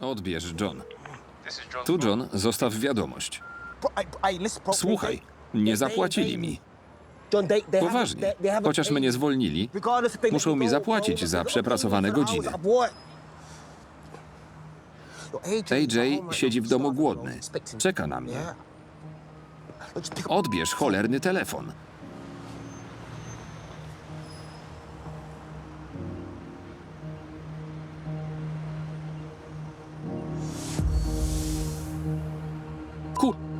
Odbierz, John. Tu, John, zostaw wiadomość. Słuchaj, nie zapłacili mi. Poważnie. Chociaż mnie zwolnili, muszą mi zapłacić za przepracowane godziny. AJ siedzi w domu głodny. Czeka na mnie. Odbierz cholerny telefon. 酷。